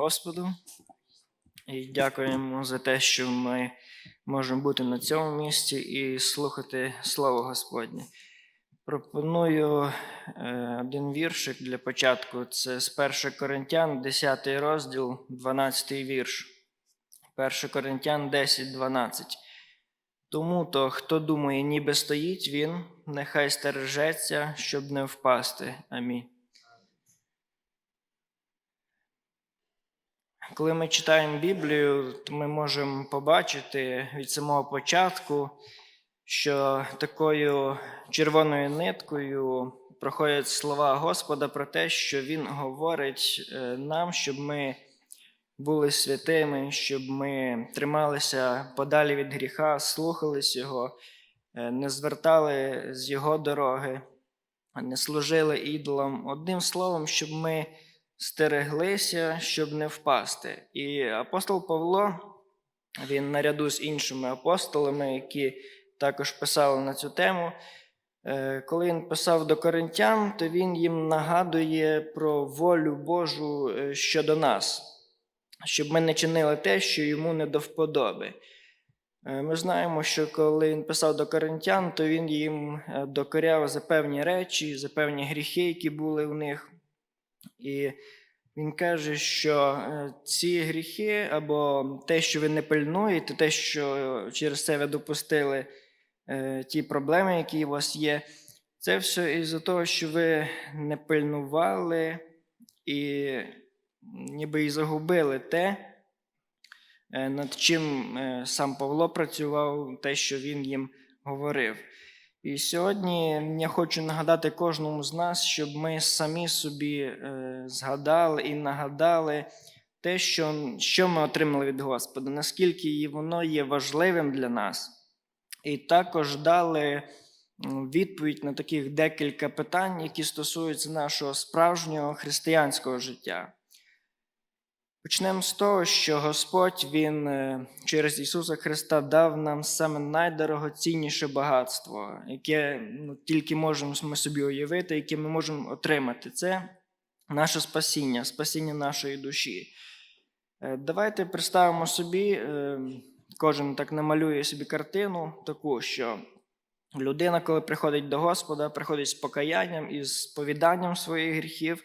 Господу і дякуємо за те, що ми можемо бути на цьому місці і слухати Слово Господнє. Пропоную е, один віршик для початку. Це з 1 Коринтян, 10 розділ, 12 вірш. 1 Коринтян 10, 12. Тому то, хто думає, ніби стоїть він, нехай стережеться, щоб не впасти. Амінь. Коли ми читаємо Біблію, то ми можемо побачити від самого початку, що такою червоною ниткою проходять слова Господа про те, що Він говорить е, нам, щоб ми були святими, щоб ми трималися подалі від гріха, слухались Його, е, не звертали з Його дороги, не служили ідолам. Одним словом, щоб ми стереглися, щоб не впасти. І апостол Павло, він наряду з іншими апостолами, які також писали на цю тему. е, Коли він писав до коринтян, то він їм нагадує про волю Божу е, щодо нас, щоб ми не чинили те, що йому не до вподоби. Е, Ми знаємо, що коли він писав до коринтян, то він їм докоряв за певні речі, за певні гріхи, які були в них. І він каже, що е, ці гріхи або те, що ви не пильнуєте, те, що через це ви допустили е, ті проблеми, які у вас є, це все із-за того, що ви не пильнували і ніби і загубили те, е, над чим сам Павло працював, те, що він їм говорив. І сьогодні я хочу нагадати кожному з нас, щоб ми самі собі е, згадали і нагадали те, що, що ми отримали від Господа, наскільки воно є важливим для нас. І також дали відповідь на таких декілька питань, які стосуються нашого справжнього християнського життя. Почнемо з того, що Господь Він е, через Ісуса Христа дав нам саме найдорогоцінніше багатство, яке ну, тільки можемо ми собі уявити, яке ми можемо отримати. Це наше спасіння, спасіння нашої душі. Е, Давайте представимо собі, е, кожен так намалює собі картину таку, що людина, коли приходить до Господа, приходить з покаянням і з сповіданням своїх гріхів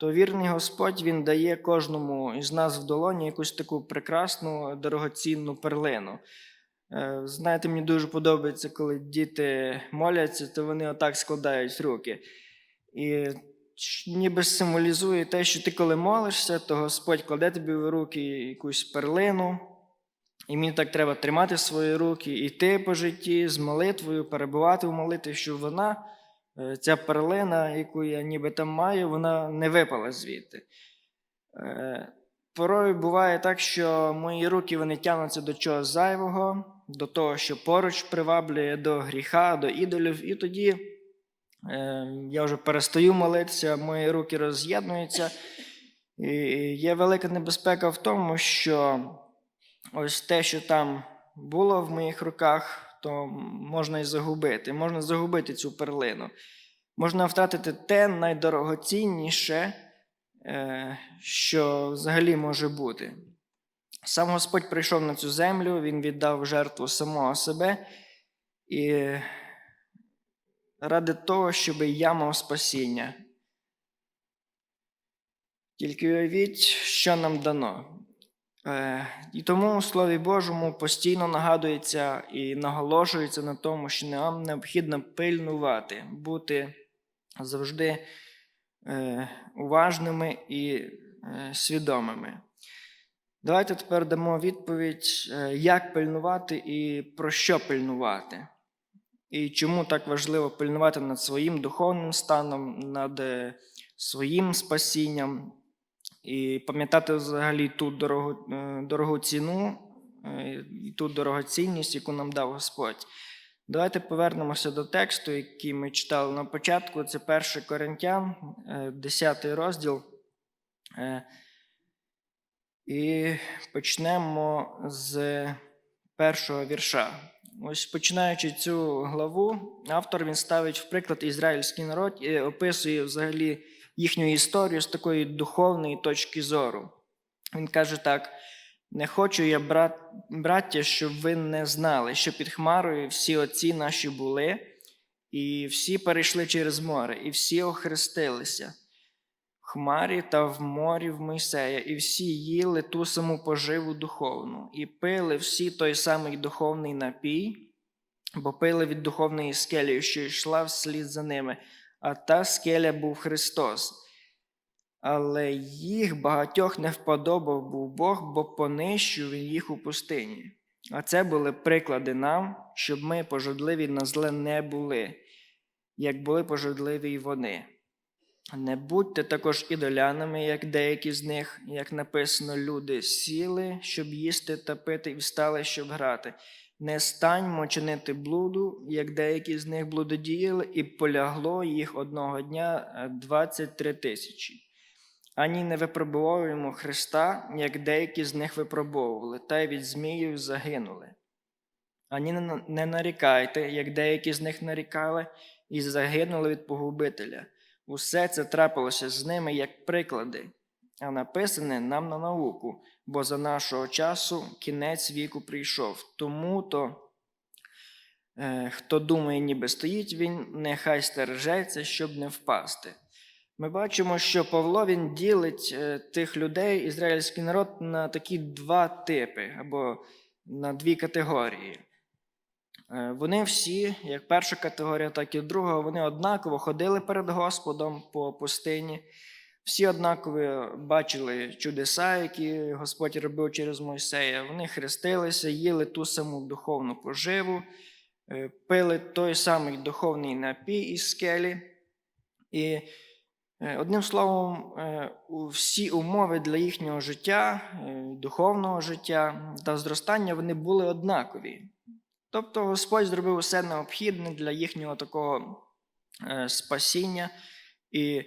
то вірний Господь Він дає кожному із нас в долоні якусь таку прекрасну, дорогоцінну перлину. Е, Знаєте, мені дуже подобається, коли діти моляться, то вони отак складають руки. І ніби символізує те, що ти коли молишся, то Господь кладе тобі в руки якусь перлину. І мені так треба тримати свої руки, йти по житті з молитвою, перебувати в молитві, щоб вона ця перлина, яку я ніби там маю, вона не випала звідти. Е, Порою буває так, що мої руки вони тягнуться до чогось зайвого, до того, що поруч приваблює до гріха, до ідолів, і тоді е, я вже перестаю молитися, мої руки роз'єднуються. І є велика небезпека в тому, що ось те, що там було в моїх руках, то можна і загубити. Можна загубити цю перлину. Можна втратити те найдорогоцінніше, е, що взагалі може бути. Сам Господь прийшов на цю землю, Він віддав жертву самого себе і ради того, щоб я мав спасіння. Тільки уявіть, що нам дано. Е, І тому у Слові Божому постійно нагадується і наголошується на тому, що нам необхідно пильнувати, бути завжди е, уважними і е, свідомими. Давайте тепер дамо відповідь, як пильнувати і про що пильнувати. І чому так важливо пильнувати над своїм духовним станом, над своїм спасінням, і пам'ятати взагалі ту дорогу, е, дорогу ціну е, і ту дорогоцінність, яку нам дав Господь. Давайте повернемося до тексту, який ми читали на початку. Це 1 Коринтян, е, 10 розділ. Е, І почнемо з першого вірша. Ось починаючи цю главу, автор він ставить в приклад ізраїльський народ і описує взагалі їхню історію з такої духовної точки зору. Він каже так: не хочу я, брат, браття, щоб ви не знали, що під Хмарою всі отці наші були, і всі перейшли через море, і всі охрестилися хмарі та в морі в Мойсея, і всі їли ту саму поживу духовну, і пили всі той самий духовний напій, бо пили від духовної скелі, що йшла вслід за ними, а та скеля був Христос. Але їх багатьох не вподобав був Бог, бо понищив він їх у пустині. А це були приклади нам, щоб ми пожадливі на зле не були, як були пожадливі й вони. Не будьте також ідолянами, як деякі з них, як написано, люди сіли, щоб їсти та пити, і встали, щоб грати. Не станьмо чинити блуду, як деякі з них блудодіяли, і полягло їх одного дня е, 23 тисячі. Ані не випробовуємо Христа, як деякі з них випробовували, та й від зміїв загинули. Ані не нарікайте, як деякі з них нарікали, і загинули від погубителя. Усе це трапилося з ними як приклади, а написане нам на науку, бо за нашого часу кінець віку прийшов. Тому то, е, хто думає, ніби стоїть він, нехай стережеться, щоб не впасти. Ми бачимо, що Павло він ділить е, тих людей, ізраїльський народ, на такі два типи або на дві категорії. Е, Вони всі, як перша категорія, так і друга, вони однаково ходили перед Господом по пустині. Всі однаково бачили чудеса, які Господь робив через Мойсея. Вони хрестилися, їли ту саму духовну поживу, е, пили той самий духовний напій із скелі. І Е, Одним словом, е, всі умови для їхнього життя, духовного життя та зростання вони були однакові. Тобто Господь зробив усе необхідне для їхнього такого спасіння і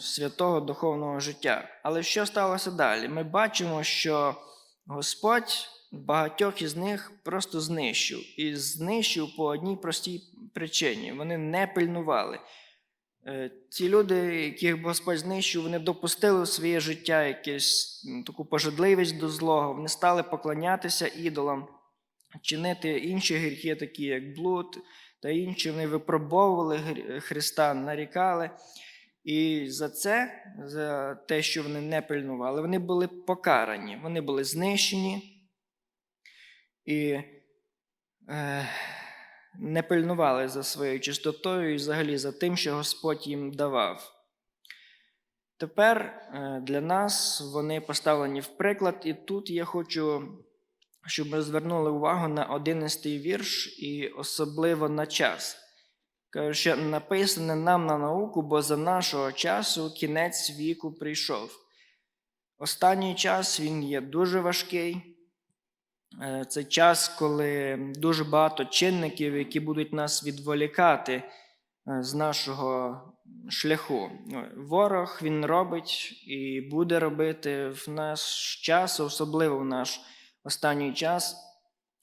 святого духовного життя. Але що сталося далі? Ми бачимо, що Господь багатьох із них просто знищив. І знищив по одній простій причині: вони не пильнували. Е, Ті люди, яких Господь знищив, вони допустили в своє життя якусь таку пожадливість до злого, вони стали поклонятися ідолам, чинити інші гріхи, такі як блуд та інші. Вони випробовували Христа, нарікали. І за це, за те, що вони не пильнували, вони були покарані, вони були знищені і е, не пильнували за своєю чистотою і взагалі за тим, що Господь їм давав. Тепер е, для нас вони поставлені в приклад, і тут я хочу, щоб ми звернули увагу на 11 вірш і особливо на час. Каже, що написане нам на науку, бо за нашого часу кінець віку прийшов. Останній час він є дуже важкий. Е, Це час, коли дуже багато чинників, які будуть нас відволікати е, з нашого шляху. Ворог він робить і буде робити в наш час, особливо в наш останній час.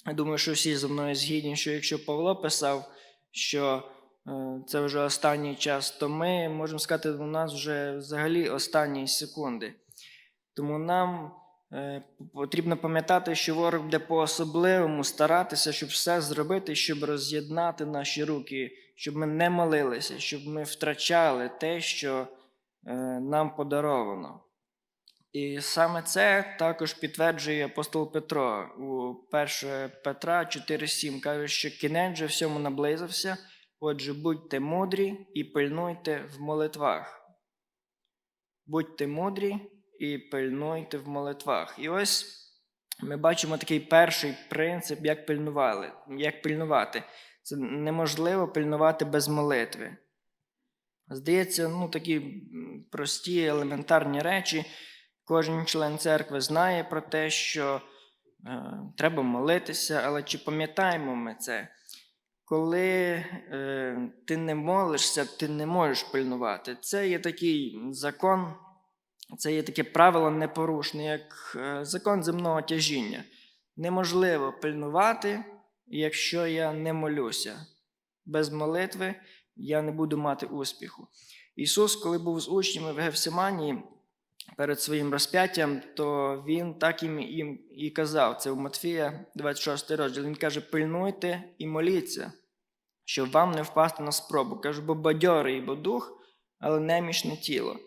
Я думаю, що всі зі мною згідні, що якщо Павло писав, що е, це вже останній час, то ми можемо сказати, у нас вже взагалі останні секунди. Тому нам е, потрібно пам'ятати, що ворог буде по-особливому старатися, щоб все зробити, щоб роз'єднати наші руки, щоб ми не молилися, щоб ми втрачали те, що е, нам подаровано. І саме це також підтверджує апостол Петро у 1 Петра 4,7. Каже, що кінець же всьому наблизився, отже, будьте мудрі і пильнуйте в молитвах. Будьте мудрі і пильнуйте в молитвах. І ось ми бачимо такий перший принцип, як пильнували, як пильнувати. Це неможливо пильнувати без молитви. Здається, ну такі прості, елементарні речі. Кожен член церкви знає про те, що е, треба молитися, але чи пам'ятаємо ми це? Коли е, ти не молишся, ти не можеш пильнувати. Це є такий закон, це є таке правило непорушне, як е, закон земного тяжіння. Неможливо пильнувати, якщо я не молюся. Без молитви я не буду мати успіху. Ісус, коли був з учнями в Гефсиманії, перед своїм розп'яттям, то він так їм, їм і казав. Це у Матфія, 26 розділ. Він каже: пильнуйте і моліться, щоб вам не впасти на спробу. Каже, бо бадьорий, бо дух, але немічне тіло.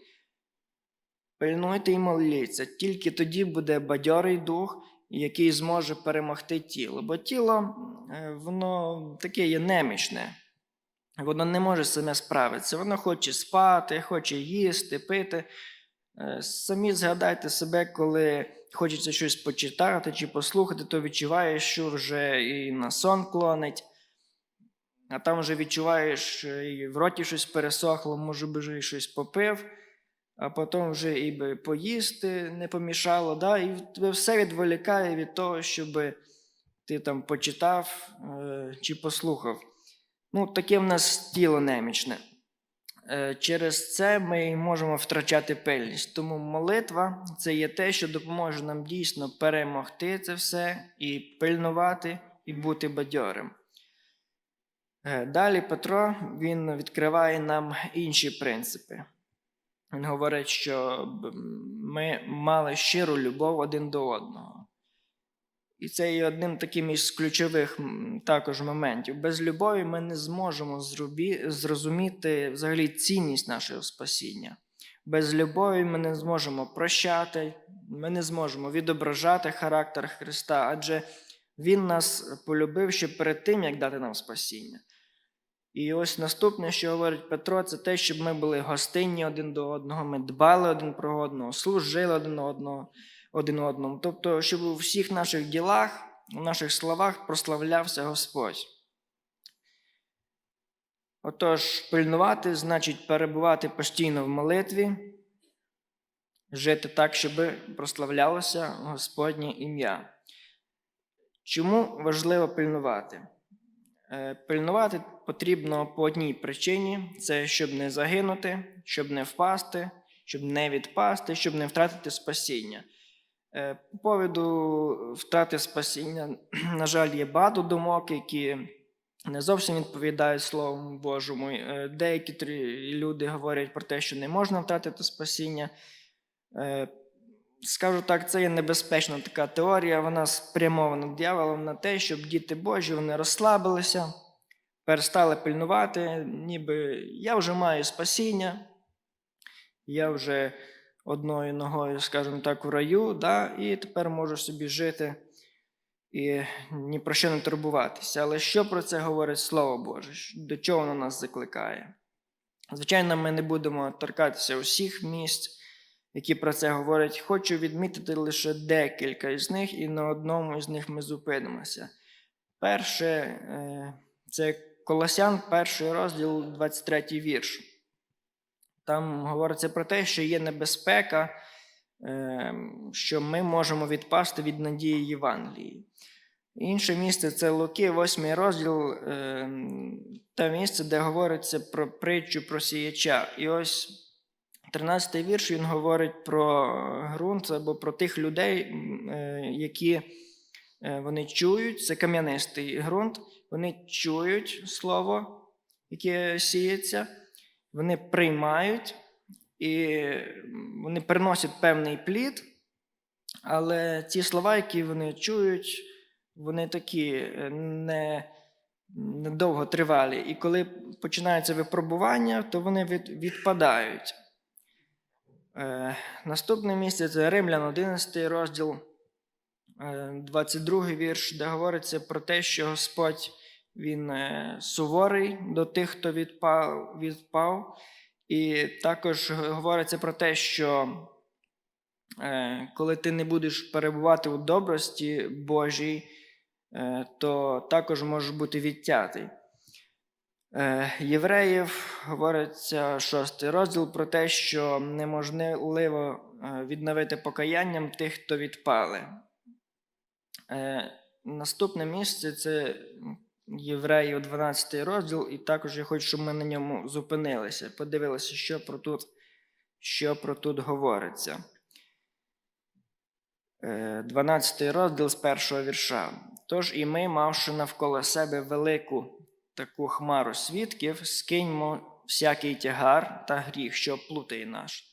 Пильнуйте і моліться. Тільки тоді буде бадьорий дух, який зможе перемогти тіло. Бо тіло, е, воно таке є немічне. Воно не може саме справитися. Воно хоче спати, хоче їсти, пити. Е, Самі згадайте себе, коли хочеться щось почитати чи послухати, то відчуваєш, що вже і на сон клонить, а там вже відчуваєш, е, і в роті щось пересохло, може би вже і щось попив, а потім вже і би поїсти не помішало. Да? І тебе все відволікає від того, щоб ти там почитав е, чи послухав. Ну, таке в нас тіло немічне. Е, Через це ми можемо втрачати пильність. Тому молитва це є те, що допоможе нам дійсно перемогти це все і пильнувати, і бути бадьорим. Е, Далі Петро він відкриває нам інші принципи. Він говорить, що ми мали щиру любов один до одного. І це є одним таким із ключових також моментів. Без любові ми не зможемо зрозуміти взагалі цінність нашого спасіння. Без любові ми не зможемо прощати, ми не зможемо відображати характер Христа, адже Він нас полюбив ще перед тим, як дати нам спасіння. І ось наступне, що говорить Петро, це те, щоб ми були гостинні один до одного, ми дбали один про одного, служили один одного, один одному. Тобто, щоб у всіх наших ділах, у наших словах прославлявся Господь. Отож, пильнувати значить перебувати постійно в молитві, жити так, щоб прославлялося Господнє ім'я. Чому важливо пильнувати? Е, Пильнувати потрібно по одній причині: це щоб не загинути, щоб не впасти, щоб не відпасти, щоб не втратити спасіння. Е, По поводу втрати спасіння, на жаль, є багато думок, які не зовсім відповідають Слову Божому. Е, Деякі люди говорять про те, що не можна втратити спасіння. Е, Скажу так, це є небезпечна така теорія. Вона спрямована дьяволом на те, щоб діти Божі вони розслабилися, перестали пильнувати, ніби я вже маю спасіння, я вже одною ногою, скажімо так, у раю, да, і тепер можу собі жити і ні про що не турбуватися. Але що про це говорить Слово Боже? До чого воно нас закликає? Звичайно, ми не будемо торкатися усіх місць які про це говорять. Хочу відмітити лише декілька із них, і на одному із них ми зупинимося. Перше, е, це Колосян, перший розділ, 23 вірш. Там говориться про те, що є небезпека, е, що ми можемо відпасти від надії Євангелії. Інше місце це Луки, 8 розділ, е, те місце, де говориться про притчу про сіяча. І ось 13 й вірш він говорить про ґрунт або про тих людей, е, які вони чують, це кам'янистий ґрунт, вони чують слово, яке сіється, вони приймають і вони приносять певний плід, але ті слова, які вони чують, вони такі е, не, недовго тривалі. І коли починається випробування, то вони від, відпадають. Е, Наступне місце це Римлян, 11 розділ, е, 22 вірш, де говориться про те, що Господь він е, суворий до тих, хто відпав, відпав. І також говориться про те, що е, коли ти не будеш перебувати у добрості Божій, е, то також можеш бути відтятий. Євреїв говориться шостий розділ про те, що неможливо відновити покаянням тих, хто відпали. Наступне місце це Євреїв 12 розділ, і також я хочу, щоб ми на ньому зупинилися, подивилися, що про тут, що про тут говориться. Е, 12 розділ з першого вірша. Тож і ми, мавши навколо себе велику таку хмару свідків, скиньмо всякий тягар та гріх, що плутає наш.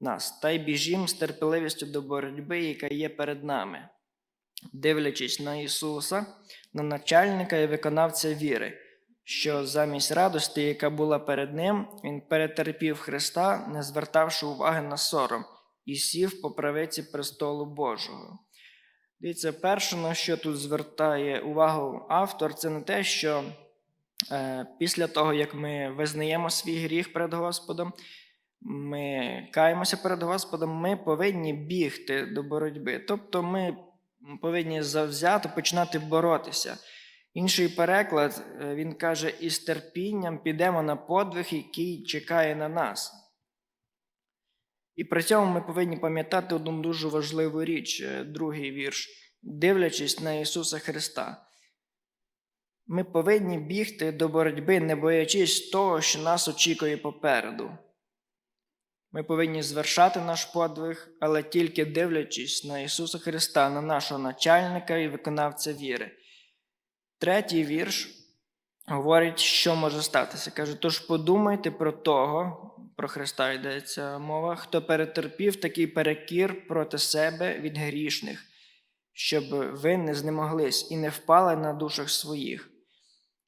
нас, та й біжім з терпеливістю до боротьби, яка є перед нами, дивлячись на Ісуса, на начальника і виконавця віри, що замість радості, яка була перед ним, Він перетерпів Христа, не звертавши уваги на сором, і сів по правиці престолу Божого. Дивіться, перше, на що тут звертає увагу автор, це не те, що е, після того, як ми визнаємо свій гріх перед Господом, ми каємося перед Господом, ми повинні бігти до боротьби. Тобто ми повинні завзято починати боротися. Інший переклад, е, він каже, із терпінням підемо на подвиг, який чекає на нас. І при цьому ми повинні пам'ятати одну дуже важливу річ, е, другий вірш, дивлячись на Ісуса Христа. Ми повинні бігти до боротьби, не боячись того, що нас очікує попереду. Ми повинні звершати наш подвиг, але тільки дивлячись на Ісуса Христа, на нашого начальника і виконавця віри. Третій вірш говорить, що може статися. Каже: тож подумайте про того, про Христа йдеться мова, хто перетерпів такий перекір проти себе від грішних, щоб ви не знемоглись і не впали на душах своїх.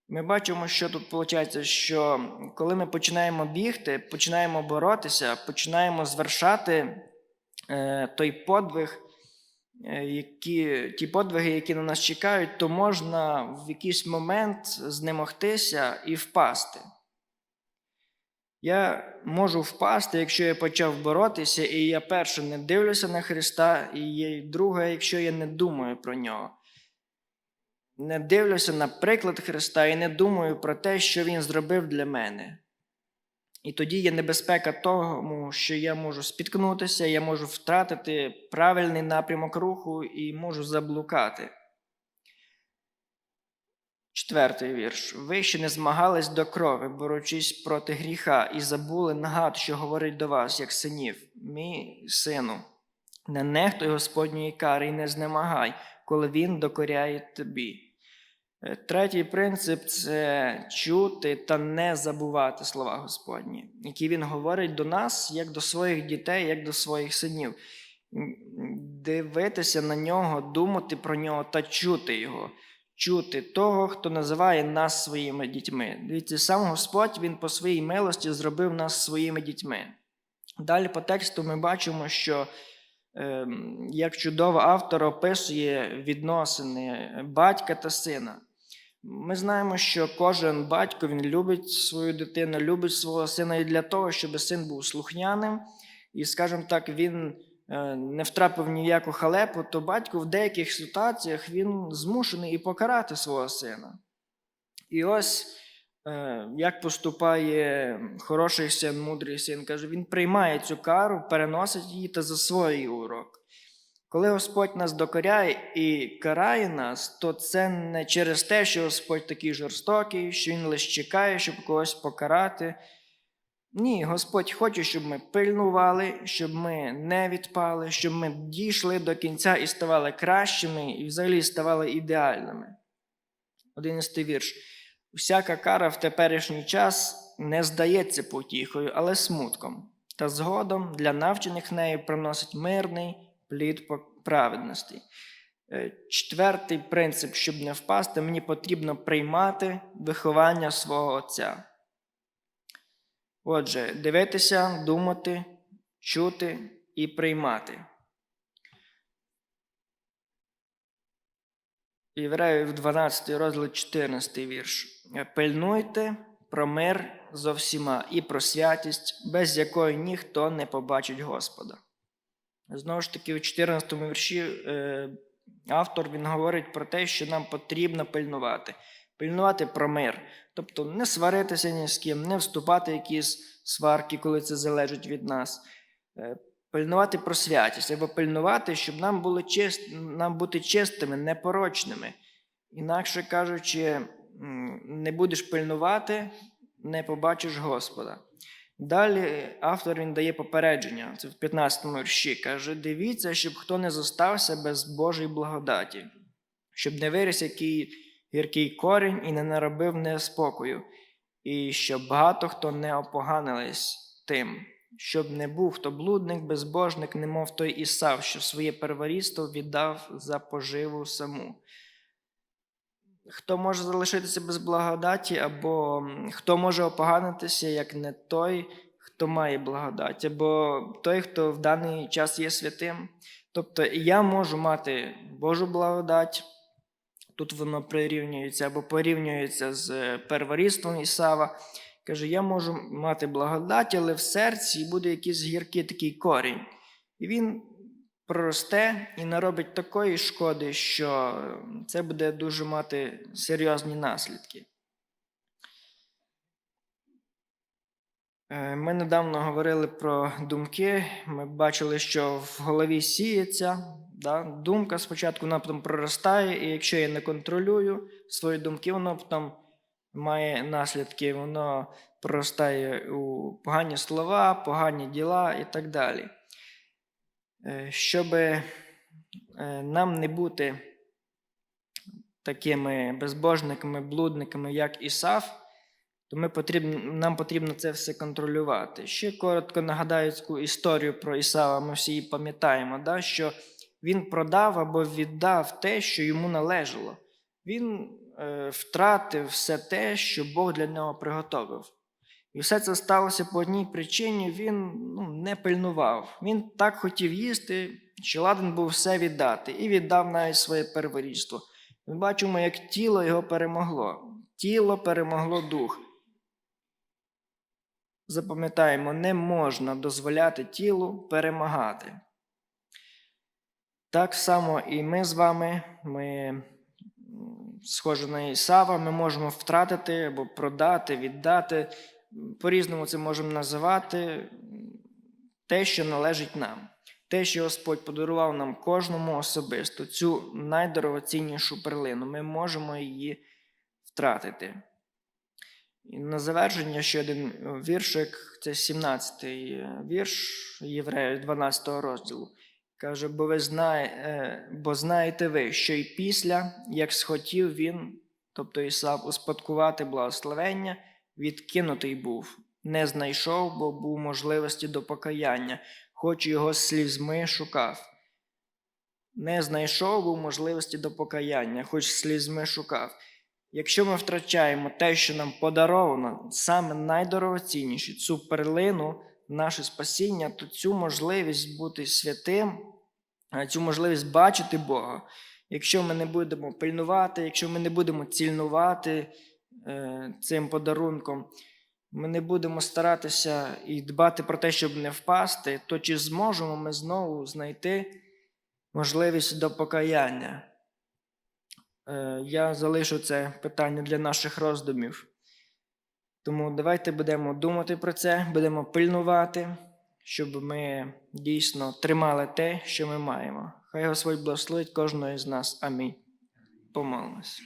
Ми бачимо, що тут виходить, що коли ми починаємо бігти, починаємо боротися, починаємо звершати е, той подвиг, е, які, ті подвиги, які на нас чекають, то можна в якийсь момент знемогтися і впасти. Я можу впасти, якщо я почав боротися, і я перше не дивлюся на Христа, і друге, якщо я не думаю про нього. Не дивлюся на приклад Христа і не думаю про те, що Він зробив для мене. І тоді є небезпека того, що я можу спіткнутися, я можу втратити правильний напрямок руху і можу заблукати. Четвертий вірш. Ви ще не змагались до крови, борючись проти гріха, і забули нагад, що говорить до вас, як синів. Мій сину, не нехтуй Господньої кари і не знемагай, коли Він докоряє тобі. Е, Третій принцип це чути та не забувати слова Господні, які Він говорить до нас, як до своїх дітей, як до своїх синів. Дивитися на нього, думати про нього та чути Його, чути того, хто називає нас своїми дітьми. Дивіться, сам Господь Він по своїй милості зробив нас своїми дітьми. Далі по тексту ми бачимо, що як чудово автор описує відносини батька та сина. Ми знаємо, що кожен батько він любить свою дитину, любить свого сина і для того, щоб син був слухняним, і, скажімо так, він е, не втрапив ні в яку халепу, то батько в деяких ситуаціях він змушений і покарати свого сина. І ось як поступає хороший син, мудрий син, каже, він приймає цю кару, переносить її та засвоює урок. Коли Господь нас докоряє і карає нас, то це не через те, що Господь такий жорстокий, що Він лише чекає, щоб когось покарати. Ні, Господь хоче, щоб ми пильнували, щоб ми не відпали, щоб ми дійшли до кінця і ставали кращими, і взагалі ставали ідеальними. Одинадцятий вірш. Усяка кара в теперішній час не здається потіхою, але смутком, та згодом для навчених нею приносить мирний плід праведності. Е, Четвертий принцип, щоб не впасти, мені потрібно приймати виховання свого Отця. Отже, дивитися, думати, чути і приймати. Євреїв 12 розділ 14 вірш. Пильнуйте про мир зо всіма і про святість, без якої ніхто не побачить Господа. Знову ж таки, у 14 вірші е, автор він говорить про те, що нам потрібно пильнувати. Пильнувати про мир. Тобто не сваритися ні з ким, не вступати в якісь сварки, коли це залежить від нас. Пильнувати про святість, або пильнувати, щоб нам було чист, нам бути чистими, непорочними. Інакше кажучи, не будеш пильнувати, не побачиш Господа. Далі автор він дає попередження, це в 15 вірші. Каже: дивіться, щоб хто не зостався без Божої благодаті, щоб не виріс який гіркий корінь і не наробив неспокою, і щоб багато хто не опоганились тим. Щоб не був хто блудник, безбожник, немов той Ісав, що своє перворідство віддав за поживу саму. Хто може залишитися без благодаті, або хто може опоганитися, як не той, хто має благодать, або той, хто в даний час є святим. Тобто я можу мати Божу благодать, тут воно прирівнюється або порівнюється з е, Ісава. Каже, я можу мати благодать, але в серці буде якийсь гіркий такий корінь. І він проросте і наробить такої шкоди, що це буде дуже мати серйозні наслідки. Е, Ми недавно говорили про думки. Ми бачили, що в голові сіється. Да? Думка спочатку вона потім проростає, і якщо я не контролюю свої думки, воно потім має наслідки, воно проростає у погані слова, погані діла і так далі. Щоб нам не бути такими безбожниками, блудниками, як Ісав, то ми потрібно, нам потрібно це все контролювати. Ще коротко нагадаю таку історію про Ісава, ми всі її пам'ятаємо, да, що він продав або віддав те, що йому належало. Він е, втратив все те, що Бог для нього приготовив. І все це сталося по одній причині, він ну, не пильнував. Він так хотів їсти, що ладен був все віддати, і віддав навіть своє перворідство. Ми бачимо, як тіло його перемогло. Тіло перемогло дух. Запам'ятаємо, не можна дозволяти тілу перемагати. Так само і ми з вами, ми, м, схожі на Ісава, ми можемо втратити або продати, віддати. По-різному це можемо називати те, що належить нам. Те, що Господь подарував нам кожному особисто, цю найдорогоціннішу перлину, ми можемо її втратити. І на завершення ще один віршик, це 17-й вірш Євреїв 12 розділу. Каже, бо ви знає, е, бо знаєте ви, що й після, як схотів він, тобто Ісав, успадкувати благословення, відкинутий був, не знайшов, бо був можливості до покаяння, хоч його слізьми шукав. Не знайшов був можливості до покаяння, хоч слізьми шукав. Якщо ми втрачаємо те, що нам подаровано, саме найдорогоцінніше, цю перлину, наше спасіння, то цю можливість бути святим, цю можливість бачити Бога, якщо ми не будемо пильнувати, якщо ми не будемо цільнувати е, цим подарунком, ми не будемо старатися і дбати про те, щоб не впасти, то чи зможемо ми знову знайти можливість до покаяння? Е, Я залишу це питання для наших роздумів. Тому давайте будемо думати про це, будемо пильнувати, щоб ми дійсно тримали те, що ми маємо. Хай Господь благословить кожного із нас. Амінь. Помолимось.